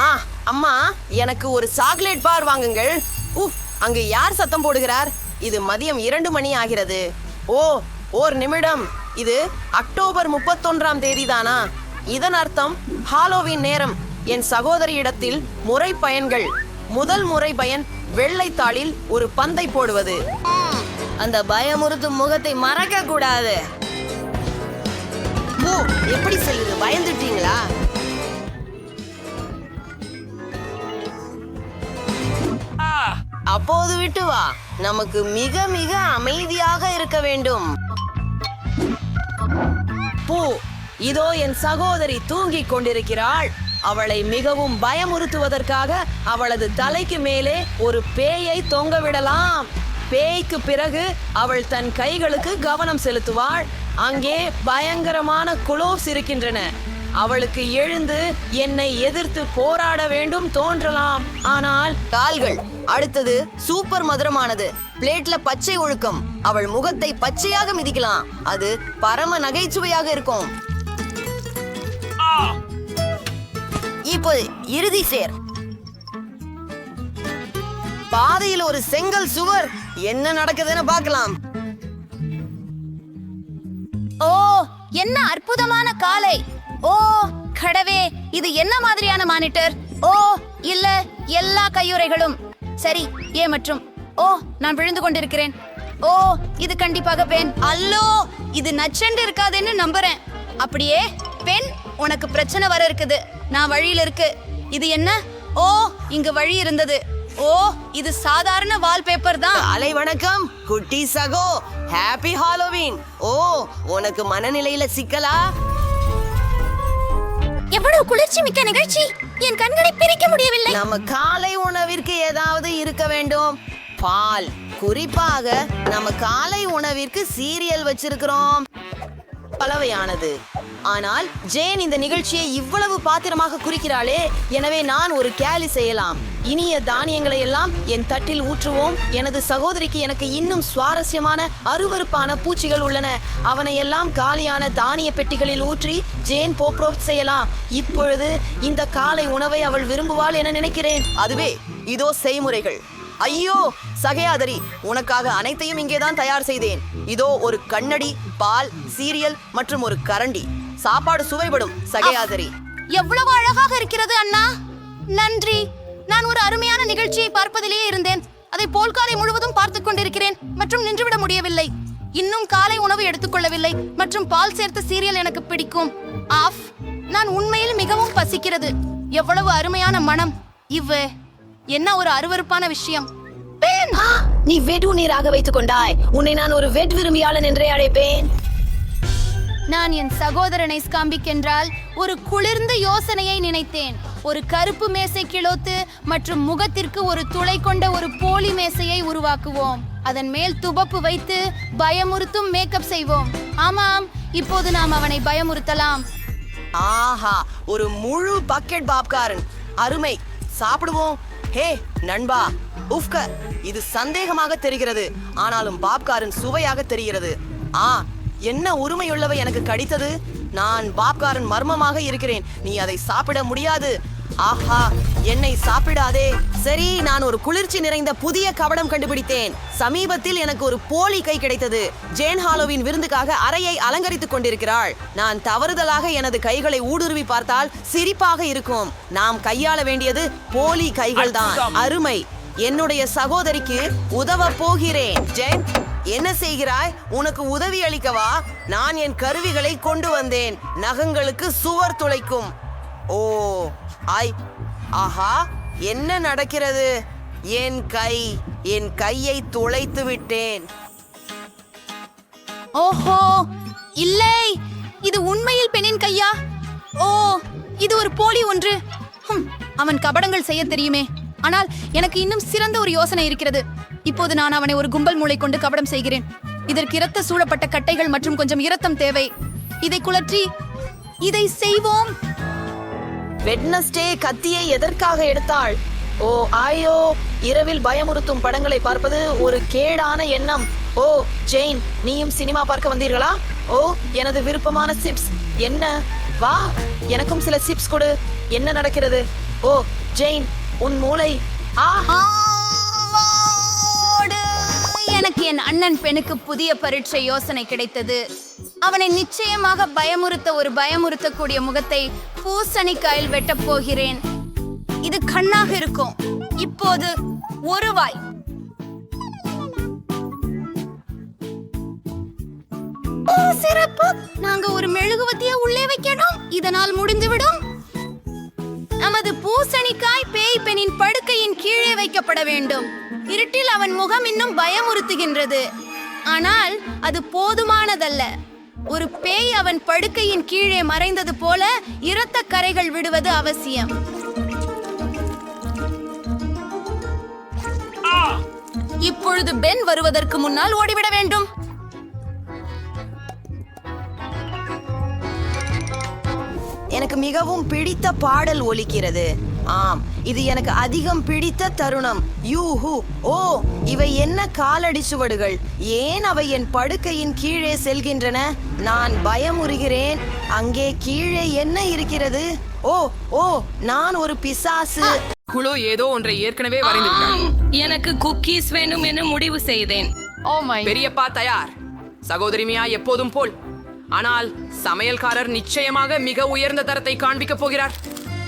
ஆ அம்மா எனக்கு ஒரு சாக்லேட் பார் வாங்குங்கள். உஃப் அங்கு யார் சத்தம் போடுகிறார்? இது மதியம் இரண்டு மணி ஆகிறது. ஓ ஓர் நிமிடம். இது அக்டோபர் முப்பத்தொன்றாம் தேதி தானா இதன் அர்த்தம் ஹாலோவின் நேரம். என் சகோதரியிடத்தில் முறை பயன்கள். முதல் முறை பயன் வெள்ளை தாளில் ஒரு பந்தை போடுவது. அந்த பயமுறுத்தும் முகத்தை மறக்க கூடாது ஓ எப்படி செய்யுது பயந்துட்டீங்களா? அப்போது விட்டு வா. நமக்கு மிக மிக அமைதியாக இருக்க வேண்டும். பூ. இதோ என் சகோதரி தூங்கிக் கொண்டிருக்கிறாள். அவளை மிகவும் பயமுறுத்துவதற்காக அவளது தலைக்கு மேலே ஒரு பேயை தொங்க விடலாம். பேய்க்கு பிறகு அவள் தன் கைகளுக்கு கவனம் செலுத்துவாள். அங்கே பயங்கரமான குளோவ்ஸ் இருக்கின்றன. அவளுக்கு எழுந்து என்னை எதிர்த்து போராட வேண்டும் தோன்றலாம். ஆனால் கால்கள் அடுத்தது சூப்பர் மதுரமானது. பிளேட்ல பச்சை ஒழுக்கம். அவள் முகத்தை பச்சையாக மிதிக்கலாம். அது பரம நகைச்சுவையாக இருக்கும். இப்போ இறுதி சேர். பாதையில் ஒரு செங்கல் சுவர். என்ன நடக்குதுன்னு பார்க்கலாம். ஓ என்ன அற்புதமான காலை. ஓ கடவே இது என்ன மாதிரியான மானிட்டர்? ஓ இல்ல எல்லா கையுறைகளும். சரி ஏ மற்றும். ஓ நான் விழுந்து கொண்டிருக்கிறேன். ஓ இது கண்டிப்பாக பெண். அல்லோ இது நச்சண்டு இருக்காதுன்னு நம்புறேன். அப்படியே பெண் உனக்கு பிரச்சனை வர இருக்குது. நான் வழியில இருக்கு. இது என்ன? ஓ இங்கு வழி இருந்தது. ஓ இது சாதாரண வால்பேப்பர் தான். அலை வணக்கம் குட்டி சகோ. ஹாப்பி ஹாலோவீன் ஓ உனக்கு மனநிலையில சிக்கலா? எவ்வளவு குளிர்ச்சி மிக்க நிகழ்ச்சி. என் கண்களை பிரிக்க முடியவில்லை. நம்ம காலை உணவிற்கு ஏதாவது இருக்க வேண்டும். பால். குறிப்பாக நம்ம காலை உணவிற்கு சீரியல் வச்சிருக்கிறோம். பலவையானது. ஆனால் ஜேன் இந்த நிகழ்ச்சியை இவ்வளவு பாத்திரமாக குறிக்கிறாளே எனவே நான் ஒரு கேலி செய்யலாம். இனிய தானியங்களை எல்லாம் என் தட்டில் ஊற்றுவோம். எனது சகோதரிக்கு எனக்கு இன்னும் சுவாரஸ்யமான அருவருப்பான பூச்சிகள் உள்ளன. அவனை எல்லாம் காலியான தானிய பெட்டிகளில் ஊற்றி ஜேன் போப்ரோப் செய்யலாம். இப்பொழுது இந்த காலை உணவை அவள் விரும்புவாள் என நினைக்கிறேன். அதுவே இதோ செய்முறைகள். ஐயோ சகையாதரி உனக்காக அனைத்தையும் இங்கேதான் தயார் செய்தேன். இதோ ஒரு கண்ணடி பால் சீரியல் மற்றும் ஒரு கரண்டி. சாப்பாடு சுவைபடும் சகையாதரி. எவ்வளவு அழகாக இருக்கிறது அண்ணா. நன்றி. நான் ஒரு அருமையான நிகழ்ச்சியை பார்ப்பதிலேயே இருந்தேன். அதை போல்காலை முழுவதும் பார்த்துக் கொண்டிருக்கிறேன் மற்றும் நின்றுவிட முடியவில்லை. இன்னும் காலை உணவு எடுத்துக்கொள்ளவில்லை மற்றும் பால் சேர்த்த சீரியல் எனக்கு பிடிக்கும். ஆஃப் நான் உண்மையில் மிகவும் பசிக்கிறது. எவ்வளவு அருமையான மனம். இவ்வு என்ன ஒரு அருவருப்பான விஷயம்? பெண் நீ வெடு நீராக வைத்துக் கொண்டாய். உன்னை நான் ஒரு வெட் விரும்பியாளன் என்றே அழைப்பேன். நான் என் சகோதரனை ஸ்காம்பிக் என்றால் ஒரு குளிர்ந்த யோசனையை நினைத்தேன். ஒரு கருப்பு மேசை கிளோத்து மற்றும் முகத்திற்கு ஒரு துளை கொண்ட ஒரு போலி மேசையை உருவாக்குவோம். அதன் மேல் துபப்பு வைத்து பயமுறுத்தும் மேக்கப் செய்வோம். ஆமாம் இப்போது நாம் அவனை பயமுறுத்தலாம். ஆஹா ஒரு முழு பக்கெட் பாப்காரன். அருமை சாப்பிடுவோம். ஹே நண்பா. உஃப்க இது சந்தேகமாக தெரிகிறது. ஆனாலும் பாப்காரன் சுவையாக தெரிகிறது. ஆ என்ன உரிமையுள்ளவை எனக்கு கடித்தது? நான் பாப்காரன் மர்மமாக இருக்கிறேன். நீ அதை சாப்பிட முடியாது. ஆஹா என்னை சாப்பிடாதே. சரி நான் ஒரு குளிர்ச்சி நிறைந்த புதிய கவடம் கண்டுபிடித்தேன். சமீபத்தில் எனக்கு ஒரு போலி கை கிடைத்தது. ஜேன் ஹாலோவின் விருந்துக்காக அறையை அலங்கரித்துக் கொண்டிருக்கிறாள். நான் தவறுதலாக எனது கைகளை ஊடுருவி பார்த்தால் சிரிப்பாக இருக்கும். நாம் கையாள வேண்டியது போலி கைகள் தான் அருமை. என்னுடைய சகோதரிக்கு உதவ போகிறேன். ஜென் என்ன செய்கிறாய்? உனக்கு உதவி அளிக்கவா? நான் என் கருவிகளை கொண்டு வந்தேன். நகங்களுக்கு சுவர் துளைக்கும். ஓ ஐ ஆஹா என்ன நடக்கிறது? என் கை என் கையை துளைத்து விட்டேன். ஓஹோ இல்லை இது உண்மையில் பெண்ணின் கையா? ஓ இது ஒரு போலி ஒன்று. ஹும், அவன் கபடங்கள் செய்ய தெரியுமே. ஆனால் எனக்கு இன்னும் சிறந்த ஒரு யோசனை இருக்கிறது. இப்போது நான் அவனை ஒரு கும்பல் மூளை கொண்டு கபடம் செய்கிறேன். இதற்கு இரத்த சூழப்பட்ட கட்டைகள் மற்றும் கொஞ்சம் இரத்தம் தேவை. இதை குழற்றி இதை செய்வோம். வெட்னஸ்டே கத்தியை எதற்காக எடுத்தாள்? ஓ ஆயோ இரவில் பயமுறுத்தும் படங்களை பார்ப்பது ஒரு கேடான எண்ணம். ஓ ஜெயின் நீயும் சினிமா பார்க்க வந்தீர்களா? ஓ எனது விருப்பமான சிப்ஸ். என்ன? வா எனக்கும் சில சிப்ஸ் கொடு. என்ன நடக்கிறது? ஓ ஜெயின் உன் மூளை. எனக்கு என் அண்ணன் பெண்ணுக்கு புதிய பரீட்சை யோசனை கிடைத்தது. அவனை நிச்சயமாக பயமுறுத்த ஒரு பயமுறுத்தக்கூடிய முகத்தை பூசணிக்காயில் வெட்டப் போகிறேன். இது கண்ணாக இருக்கும். இப்போது ஒரு வாய். சிறப்பு. நாங்க ஒரு மெழுகுவத்திய உள்ளே வைக்கணும். இதனால் முடிந்துவிடும். நமது பூசணிக்காய் பேய் பெண்ணின் படுக்கையின் கீழே வைக்கப்பட வேண்டும். இருட்டில் அவன் முகம் இன்னும் பயமுறுத்துகின்றது. ஆனால் அது போதுமானதல்ல. ஒரு பேய் அவன் படுக்கையின் கீழே மறைந்தது போல இரத்த கரைகள் விடுவது அவசியம். இப்பொழுது பென் வருவதற்கு முன்னால் ஓடிவிட வேண்டும். எனக்கு மிகவும் பிடித்த பாடல் ஒலிக்கிறது. ஆம் இது எனக்கு அதிகம் பிடித்த தருணம். யூஹூ ஓ இவை என்ன காலடி சுவடுகள்? ஏன் அவை என் படுக்கையின் கீழே செல்கின்றன? நான் பயமுறுகிறேன். அங்கே கீழே என்ன இருக்கிறது? ஓ ஓ நான் ஒரு பிசாசு. குழு ஏதோ ஒன்றை ஏற்கனவே வரைந்து விட்டார் எனக்கு குக்கீஸ் வேணும் என்று முடிவு செய்தேன். பெரியப்பா தயார். சகோதரி மியா எப்போதும் போல். ஆனால் சமையல்காரர் நிச்சயமாக மிக உயர்ந்த தரத்தை காண்பிக்கப் போகிறார்.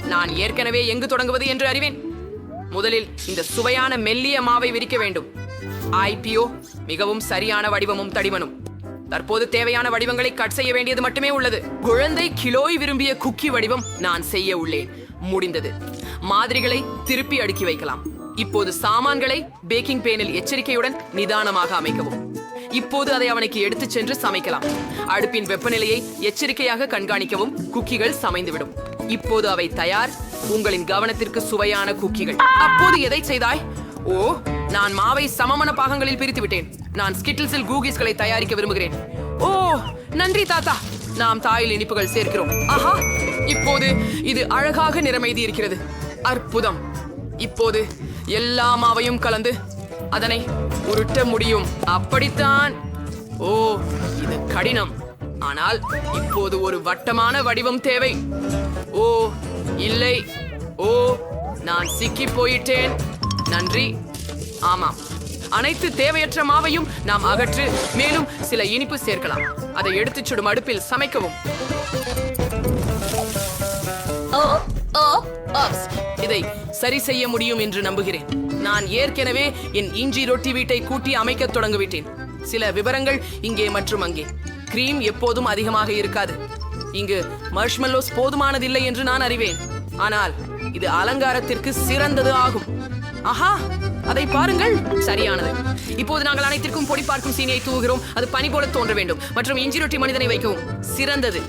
நான் ஏற்கனவே எங்கு தொடங்குவது என்று அறிவேன். முதலில் இந்த சுவையான மெல்லிய மாவை விரிக்க வேண்டும். ஐபிஓ மிகவும் சரியான வடிவமும் தடிமனும். தற்போது தேவையான வடிவங்களை கட் செய்ய வேண்டியது மட்டுமே உள்ளது. குழந்தை கிலோய் விரும்பிய குக்கி வடிவம் நான் செய்ய உள்ளேன். முடிந்தது. மாதிரிகளை திருப்பி அடுக்கி வைக்கலாம். இப்போது சாமான்களை பேக்கிங் பேனில் எச்சரிக்கையுடன் நிதானமாக அமைக்கவும். இப்போது அதை அவனுக்கு எடுத்துச் சென்று சமைக்கலாம். அடுப்பின் வெப்பநிலையை எச்சரிக்கையாக கண்காணிக்கவும் குக்கிகள் சமைந்துவிடும். இப்போது அவை தயார். உங்களின் கவனத்திற்கு சுவையான குக்கிகள். அப்போது எதை செய்தாய்? ஓ நான் மாவை சமமான பாகங்களில் பிரித்து விட்டேன். நான் ஸ்கிட்டில்ஸில் கூகிஸ்களை தயாரிக்க விரும்புகிறேன். ஓ நன்றி தாத்தா. நாம் தாயில் இனிப்புகள் சேர்க்கிறோம். ஆஹா இப்போது இது அழகாக நிறமைதி இருக்கிறது. அற்புதம். இப்போது எல்லா மாவையும் கலந்து அதனை உருட்ட முடியும். அப்படித்தான். ஓ இது கடினம். ஆனால் இப்போது ஒரு வட்டமான வடிவம் தேவை. ஓ இல்லை. ஓ நான் சிக்கி போயிட்டேன். நன்றி. ஆமாம். அனைத்து தேவையற்ற மாவையும் நாம் அகற்று மேலும் சில இனிப்பு சேர்க்கலாம். அதை எடுத்துச் சுடும் அடுப்பில் சமைக்கவும். ஓ ஓ ஓப்ஸ் இதை சரி செய்ய முடியும் என்று நம்புகிறேன். நான் ஏற்கனவே என் இஞ்சி ரொட்டி வீட்டை கூட்டி அமைக்கத் தொடங்கிவிட்டேன். சில விவரங்கள் இங்கே மற்றும் அங்கே. கிரீம் எப்போதும் அதிகமாக இருக்காது. இங்கு மர்ஷ்மெல்லோஸ் போதுமானதில்லை என்று நான் அறிவேன். ஆனால் இது அலங்காரத்திற்கு சிறந்தது ஆகும். ஆஹா அதை பாருங்கள். சரியானது. இப்போது நாங்கள் அனைத்திற்கும் பொடி பார்க்கும் சீனியை தூவுகிறோம். அது பனி போல தோன்ற வேண்டும். மற்றும் இஞ்சி ரொட்டி மனிதனை வைக்கவும். சிறந்தது.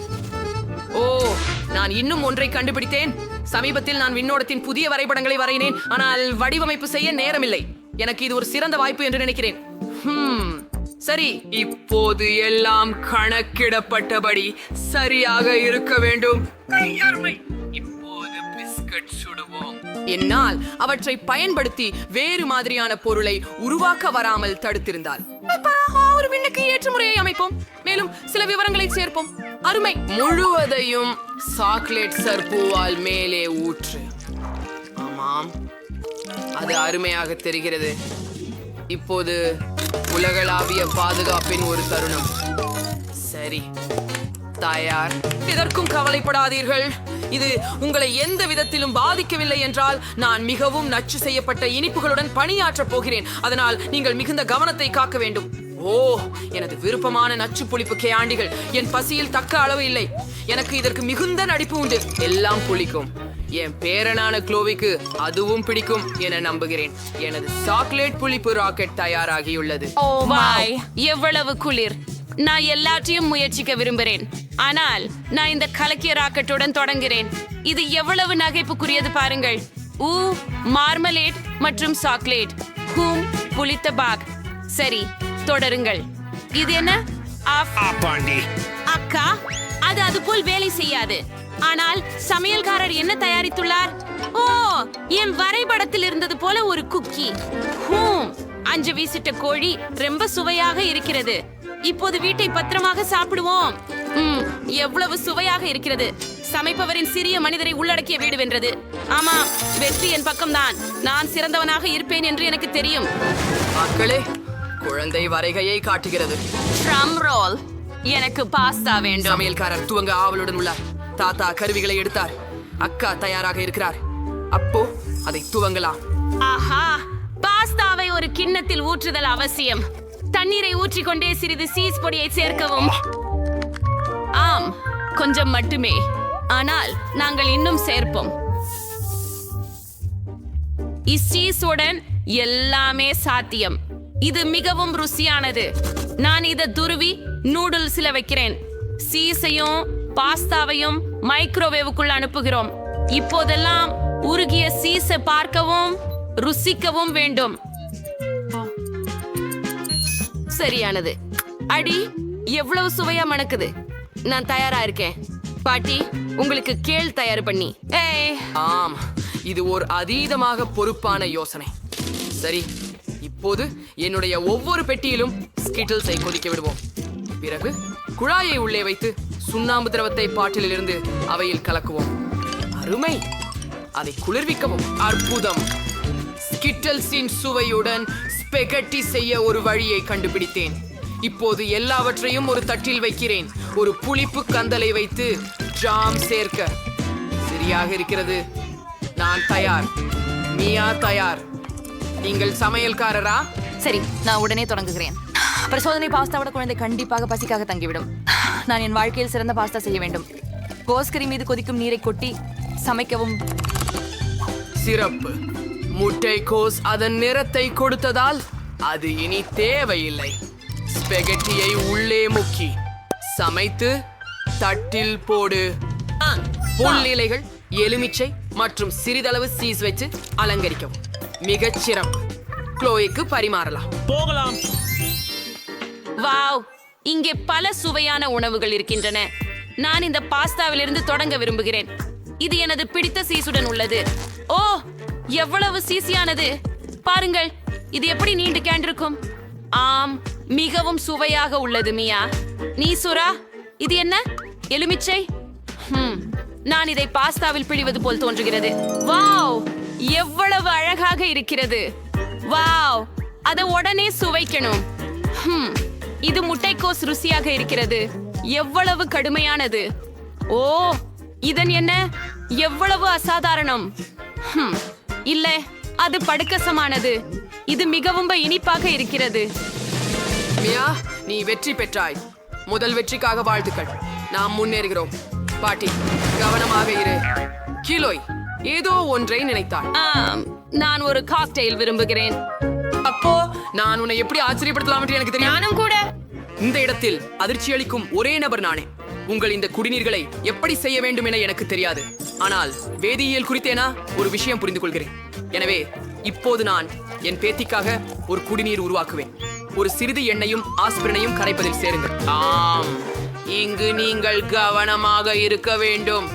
ஓ நான் இன்னும் ஒன்றை கண்டுபிடித்தேன். சமீபத்தில் நான் விண்ணோடத்தின் புதிய வரைபடங்களை வரையினேன். ஆனால் வடிவமைப்பு செய்ய நேரமில்லை. எனக்கு இது ஒரு சிறந்த வாய்ப்பு என்று நினைக்கிறேன். ஹம், சரி இப்போது எல்லாம் கணக்கிடப்பட்டபடி சரியாக இருக்க வேண்டும். இப்போது பிஸ்கட் சுடுவோம். என்னால் அவற்றை பயன்படுத்தி வேறு மாதிரியான பொருளை உருவாக்க வராமல் தடுத்திருந்தால். ஒரு விண்ணுக்கு ஏற்ற முறையை அமைப்போம். மேலும் சில விவரங்களை சேர்ப்போம். அருமை. முழுவதையும் சாக்லேட் சர்பூவால் மேலே ஊற்று. ஆமாம். அது அருமையாக தெரிகிறது. இப்போது உலகளாவிய பாதுகாப்பின் ஒரு தருணம். சரி தாயார். இதற்கும் கவலைப்படாதீர்கள். இது உங்களை எந்த விதத்திலும் பாதிக்கவில்லை என்றால் நான் மிகவும் நச்சு செய்யப்பட்ட இனிப்புகளுடன் பணியாற்றப் போகிறேன். அதனால் நீங்கள் மிகுந்த கவனத்தை காக்க வேண்டும். ஓ எனது விருப்பமான நச்சு புளிப்பு கேண்டிகள் என் பசியில் தக்க அளவு இல்லை. எனக்கு இதற்கு மிகுந்த நடிப்பு உண்டு. எல்லாம் புளிக்கும். என் பேரனான க்ளோவிக்கு அதுவும் பிடிக்கும் என நம்புகிறேன். எனது சாக்லேட் புளிப்பு ராக்கெட் தயாராகியுள்ளது. ஓ வாய் எவ்வளவு குளிர். நான் எல்லாத்தையும் முயற்சிக்க விரும்புகிறேன். ஆனால் நான் இந்த கலக்கிய ராக்கெட்டுடன் தொடங்குகிறேன். இது எவ்வளவு நகைப்புக்குரியது பாருங்கள். ஊ மார்மலேட் மற்றும் சாக்லேட். ஹூம் புளித்த பாக். சரி தொடருங்கள். இது என்ன? அக்கா அது அது போல் வேலை செய்யாது. ஆனால் சமையல்காரர் என்ன தயாரித்துள்ளார்? ஓ என் வரைபடத்தில் இருந்தது போல ஒரு குக்கி. ஹூம் அஞ்சு வீசிட்ட கோழி ரொம்ப சுவையாக இருக்கிறது. இப்போது வீட்டை பத்திரமாக சாப்பிடுவோம். ம், எவ்வளவு சுவையாக இருக்கிறது. சமைப்பவரின் சிறிய மனிதரை உள்ளடக்கிய வீடு வென்றது. ஆமா வெற்றி என் பக்கம்தான். நான் சிறந்தவனாக இருப்பேன் என்று எனக்கு தெரியும். மக்களே குழந்தை வரைகையை காட்டுகிறது. Drum role. எனக்கு பாஸ்தா வேண்டும். சமையல்காரர் துவங்க ஆவலுடன் உள்ளார். தாத்தா கருவிகளை எடுத்தார். அக்கா தயாராக இருக்கிறார். அப்போ அதை துவங்கலாம். ஆஹா பாஸ்தாவை ஒரு கிண்ணத்தில் ஊற்றுதல் அவசியம். தண்ணீரை ஊற்றிக்கொண்டே சிறிது சீஸ் பொடியை சேர்க்கவும். ஆம் கொஞ்சம் மட்டுமே. ஆனால் நாங்கள் இன்னும் சேர்ப்போம். இச்சீஸுடன் எல்லாமே சாத்தியம். இது மிகவும் ருசியானது. நான் இதை துருவி நூடுல்ஸ்ல வைக்கிறேன். சீஸையும் பாஸ்தாவையும் மைக்ரோவேவுக்குள் அனுப்புகிறோம். இப்போதெல்லாம் உருகிய சீஸை பார்க்கவும் ருசிக்கவும் வேண்டும். சரியானது. அடி எவ்வளவு சுவையா மணக்குது. நான் தயாரா இருக்கேன். பாட்டி உங்களுக்கு கேள் தயார் பண்ணி. ஏய். ஆம் இது ஒரு அதீதமாக பொறுப்பான யோசனை. சரி இப்போது என்னுடைய ஒவ்வொரு பெட்டியிலும் ஸ்கிட்டில்ஸை கொதிக்க விடுவோம். பிறகு குழாயை உள்ளே வைத்து சுண்ணாம்பு திரவத்தை பாட்டிலிருந்து அவையில் கலக்குவோம். அருமை! அதை குளிர்விக்கவும். அற்புதம்! ஸ்கிட்டல்ஸின் சுவையுடன் ஸ்பெகட்டி செய்ய ஒரு வழியை கண்டுபிடித்தேன். இப்போது எல்லாவற்றையும் ஒரு தட்டில் வைக்கிறேன். ஒரு புளிப்பு கந்தலை வைத்து ஜாம் சேர்க்க. சரியாக இருக்கிறது. நான் தயார். மியா தயார். நீங்கள் சமையல்காரரா? சரி நான் உடனே தொடங்குகிறேன். பரிசோதனை பாஸ்தாவோட குழந்தை கண்டிப்பாக பசிக்காக தங்கிவிடும். நான் என் வாழ்க்கையில் சிறந்த பாஸ்தா செய்ய வேண்டும். கோஸ்கரி மீது கொதிக்கும் நீரை கொட்டி சமைக்கவும். சிறப்பு. முட்டைக்கோஸ் அதன் நிறத்தை கொடுத்ததால் அது இனி தேவையில்லை. ஸ்பெகட்டியை உள்ளே முக்கி சமைத்து தட்டில் போடு. புல் இலைகள் எலுமிச்சை மற்றும் சிறிதளவு சீஸ் வச்சு அலங்கரிக்கவும். மிகச் சிறப்பு க்ளோய்க்கு பரிமாறலாம். வாவ். இங்கே பல சுவையான உணவுகள் இருக்கின்றன. நான் இந்த பாஸ்தாவிலிருந்து தொடங்க விரும்புகிறேன். இது எனது பிடித்த சீசுடன் உள்ளது. ஓ எவ்வளவு சீசியானது. பாருங்கள் இது எப்படி நீண்டு கேண்டிருக்கும்? ஆம் மிகவும் சுவையாக உள்ளது மியா. நீ சுரா இது என்ன? எலுமிச்சை? நான் இதை பாஸ்தாவில் பிழிவது போல் தோன்றுகிறது. வாவ் எவ்வளவு அழகாக இருக்கிறது. வாவ் அதை உடனே சுவைக்கணும். ஹம், இது முட்டைக்கோஸ் ருசியாக இருக்கிறது. எவ்வளவு கடுமையானது. ஓ இதன் என்ன? எவ்வளவு அசாதாரணம். ஹம், இல்ல அது படுக்கசமானது. இது மிகவும் இனிப்பாக இருக்கிறது. மியா நீ வெற்றி பெற்றாய். முதல் வெற்றிக்காக வாழ்த்துக்கள். நாம் முன்னேறுகிறோம். பாட்டி கவனமாக இரு. கிலோய் ஏதோ ஒன்றை நினைத்தாள். நான் ஒரு காக்டெயில் விரும்புகிறேன். அப்போ நான் உன்னை எப்படி ஆச்சரியப்படுத்தலாம் என்று எனக்கு தெரியும்? நானும் கூட. இந்த இடத்தில் அதிர்ச்சி அளிக்கும் ஒரே நபர் நானே. உங்கள் இந்த குடிநீர்களை எப்படி செய்ய வேண்டும் என எனக்கு தெரியாது. ஆனால் வேதியியல் குறித்தேனா? ஒரு விஷயம் புரிந்து கொள்கிறேன் எனவே இப்போது நான் என் பேத்திக்காக ஒரு குடிநீர் உருவாக்குவேன். ஒரு சிறிது எண்ணெயும் ஆஸ்பிரனையும் கரைப்பதில் சேருங்கள். ஆம். இங்கு நீங்கள் கவனமாக இருக்க வேண்டும்.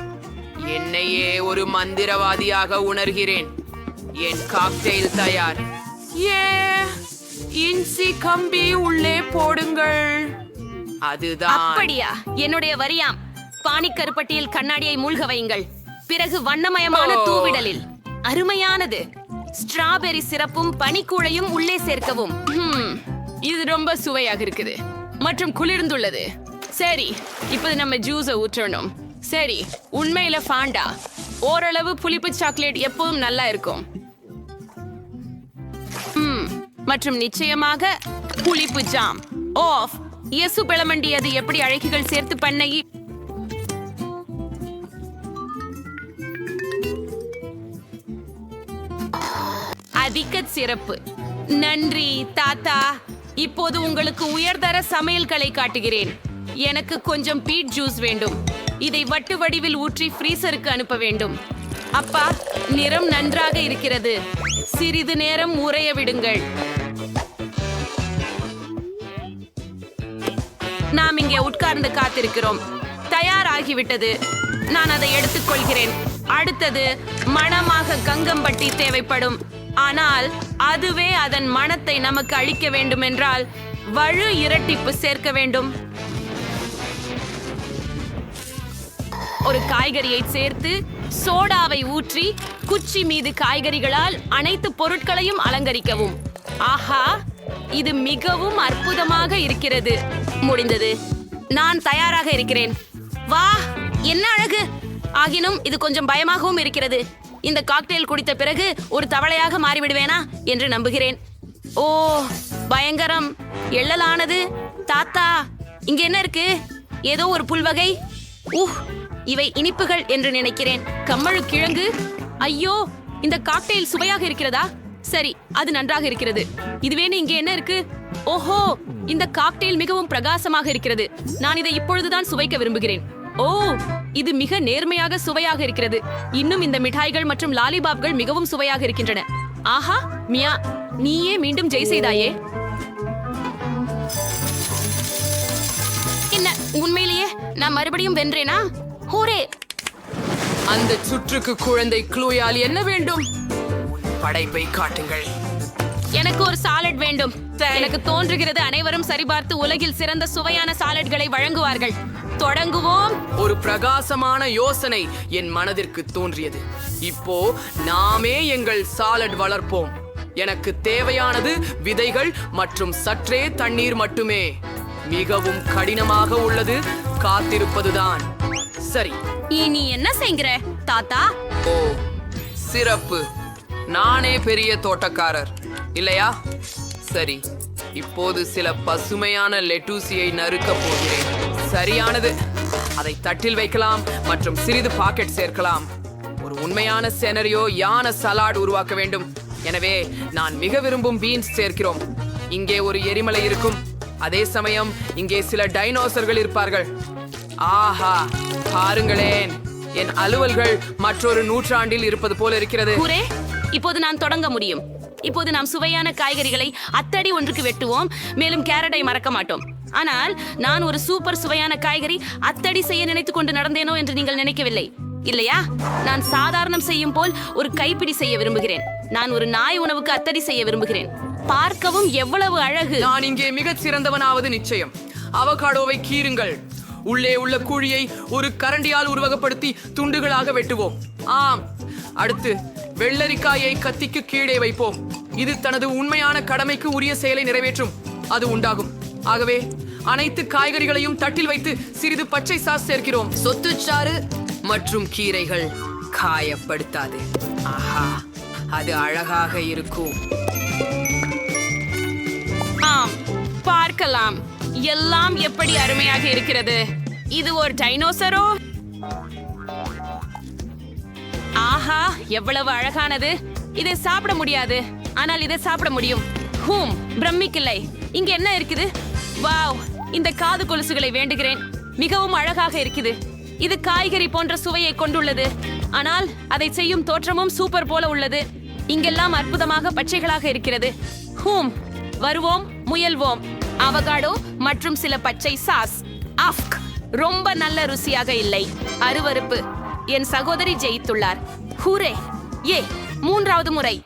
என்னையே ஒரு மந்திரவாதியாக உணர்கிறேன். என் காக்டெயில் தயார். ஏ இன்சி கம்பி உள்ளே போடுங்கள். அதுதான். அப்படியா? என்னுடைய வரியாம். பானிக்கருப்பட்டியில் கண்ணாடியை மூழ்க வையுங்கள். பிறகு வண்ணமயமான. தூவிடலில். அருமையானது. ஸ்ட்ராபெரி சிறப்பும் பனிக்கூழையும் உள்ளே சேர்க்கவும். இது ரொம்ப சுவையாக இருக்குது. மற்றும் குளிர்ந்துள்ளது. சரி இப்போது நம்ம ஜூஸை ஊற்றணும். சரி உண்மையில ஃபாண்டா. ஓரளவு புளிப்பு சாக்லேட் எப்பவும் நல்லா இருக்கும். மற்றும் நிச்சயமாக புளிப்பு ஜாம். ஆஃப் இயேசு பிளமண்டி அது எப்படி அழகிகள் சேர்த்து பண்ணை? அதிக சிறப்பு. நன்றி தாத்தா. இப்போது உங்களுக்கு உயர்தர சமையல்களை காட்டுகிறேன். எனக்கு கொஞ்சம் பீட் ஜூஸ் வேண்டும். இதை வட்டு வடிவில் ஊற்றி ஃப்ரீசருக்கு அனுப்ப வேண்டும். அப்பா நிறம் நன்றாக இருக்கிறது. சிறிது நேரம் உறைய விடுங்கள். நாம் இங்கே உட்கார்ந்து காத்திருக்கிறோம். தயாராகிவிட்டது. நான் அதை எடுத்துக்கொள்கிறேன். அடுத்தது மணமாக கங்கம்பட்டி தேவைப்படும். ஆனால் அதுவே அதன் மனத்தை நமக்கு அளிக்க வேண்டுமென்றால் வலு இரட்டிப்பு சேர்க்க வேண்டும். ஒரு காய்கறியை சேர்த்து சோடாவை ஊற்றி குச்சி மீது காய்கறிகளால் அனைத்து பொருட்களையும் அலங்கரிக்கவும். ஆஹா! இது மிகவும் அற்புதமாக இருக்கிறது. முடிந்தது. நான் தயாராக இருக்கிறேன். வா என்ன அழகு? ஆகினும் இது கொஞ்சம் பயமாகவும் இருக்கிறது. இந்த காக்டெயில் குடித்த பிறகு ஒரு தவளையாக மாறிவிடுவேனா என்று நம்புகிறேன். ஓ பயங்கரம். எள்ளலானது. தாத்தா இங்க என்ன இருக்கு? ஏதோ ஒரு புல்வகை. உஹ் இவை இனிப்புகள் என்று நினைக்கிறேன். கம்மழு கிழங்கு ஐயோ இந்த காக்டெயில் சுவையாக இருக்கிறதா? சரி அது நன்றாக இருக்கிறது. இதுவேனு இங்கே என்ன இருக்கு? ஓஹோ இந்த காக்டெயில் மிகவும் பிரகாசமாக இருக்கிறது. நான் இதை இப்பொழுதுதான் சுவைக்க விரும்புகிறேன். ஓ இது மிக நேர்மையாக சுவையாக இருக்கிறது. இன்னும் இந்த மிட்டாய்கள் மற்றும் லாலிபாப்கள் மிகவும் சுவையாக இருக்கின்றன. ஆஹா மியா நீயே மீண்டும் ஜெய் செய்தாயே. என்ன உண்மையிலேயே நான் மறுபடியும் வென்றேனா? ஹூரே! அந்த சுற்றுக்கு குழந்தை க்ளூயால் என்ன வேண்டும்? படைப்பை காட்டுங்கள். எனக்கு ஒரு சாலட் வேண்டும். எனக்கு தோன்றுகிறது அனைவரும் சரிபார்த்து உலகில் சிறந்த சுவையான சாலட்களை வழங்குவார்கள். தொடங்குவோம். ஒரு பிரகாசமான யோசனை என் மனதிற்கு தோன்றியது. இப்போ நாமே எங்கள் சாலட் வளர்ப்போம். எனக்கு தேவையானது விதைகள் மற்றும் சற்றே தண்ணீர் மட்டுமே. மிகவும் கடினமாக உள்ளது காத்திருப்பதுதான். சரி. இனி என்ன செய்கிற தாத்தா? ஓ சிறப்பு. நானே பெரிய தோட்டக்காரர். இல்லையா? சரி. இப்போது சில பசுமையான லெட்டூசியை நறுக்க போகிறேன். சரியானது. அதை தட்டில் வைக்கலாம் மற்றும் சிறிது பாக்கெட் சேர்க்கலாம். ஒரு உண்மையான செனரியோ யான சலாட் உருவாக்க வேண்டும். எனவே நான் மிக விரும்பும் பீன்ஸ் சேர்க்கிறோம். இங்கே ஒரு எரிமலை இருக்கும். அதே சமயம் இங்கே சில டைனோசர்கள் இருப்பார்கள். ஆஹா! பாருங்களேன். என் அலுவல்கள் மற்றொரு நூற்றாண்டில் இருப்பது போல இருக்கிறது. இப்போது நான் தொடங்க முடியும். இப்போது நாம் சுவையான காய்கறிகளை அத்தடி ஒன்றுக்கு வெட்டுவோம். மேலும் கேரட்டை மறக்க மாட்டோம். ஆனால் நான் ஒரு சூப்பர் சுவையான காய்கறி அத்தடி செய்ய நினைத்துக் கொண்டு நடந்தேனோ என்று நீங்கள் நினைக்கவில்லை. இல்லையா? நான் சாதாரணம் செய்யும் போல் ஒரு கைப்பிடி செய்ய விரும்புகிறேன். நான் ஒரு நாய் உணவுக்கு அத்தடி செய்ய விரும்புகிறேன். பார்க்கவும் எவ்வளவு அழகு. நான் இங்கே மிகச் சிறந்தவனாவது நிச்சயம். அவகாடோவை கீறுங்கள். உள்ளே உள்ள குழியை ஒரு கரண்டியால் உருவகப்படுத்தி துண்டுகளாக வெட்டுவோம். ஆம். அடுத்து வெள்ளரிக்காயை கத்திக்கு கீழே வைப்போம். இது தனது உண்மையான கடமைக்கு உரிய செயலை நிறைவேற்றும். அது உண்டாகும். ஆகவே அனைத்து காய்கறிகளையும் தட்டில் வைத்து சிறிது பச்சை சாஸ் சேர்க்கிறோம். சொத்துச்சாறு மற்றும் கீரைகள் காயப்படுத்தாது. ஆஹா அது அழகாக இருக்கும். ஆம் பார்க்கலாம். எல்லாம் எப்படி அருமையாக இருக்கிறது? இது ஒரு டைனோசரோ? ஆஹா எவ்வளவு அழகானது. இதை சாப்பிட முடியாது. ஆனால் இதை சாப்பிட முடியும். ஹூம் பிரமிக்கில்லை. இங்க என்ன இருக்குது? வாவ் இந்த காது கொலுசுகளை வேண்டுகிறேன். மிகவும் அழகாக இருக்குது. இது காய்கறி போன்ற சுவையை கொண்டுள்ளது. ஆனால் அதை செய்யும் தோற்றமும் சூப்பர் போல உள்ளது. இங்கெல்லாம் அற்புதமாக பச்சைகளாக இருக்கிறது. ஹூம் வருவோம் முயல்வோம். அவகாடோ மற்றும் சில பச்சை சாஸ். அஃப்க் ரொம்ப நல்ல ருசியாக இல்லை. அருவருப்பு. என் சகோதரி ஜெயித்துள்ளார். ஹூரே. ஏ மூன்றாவது முறை.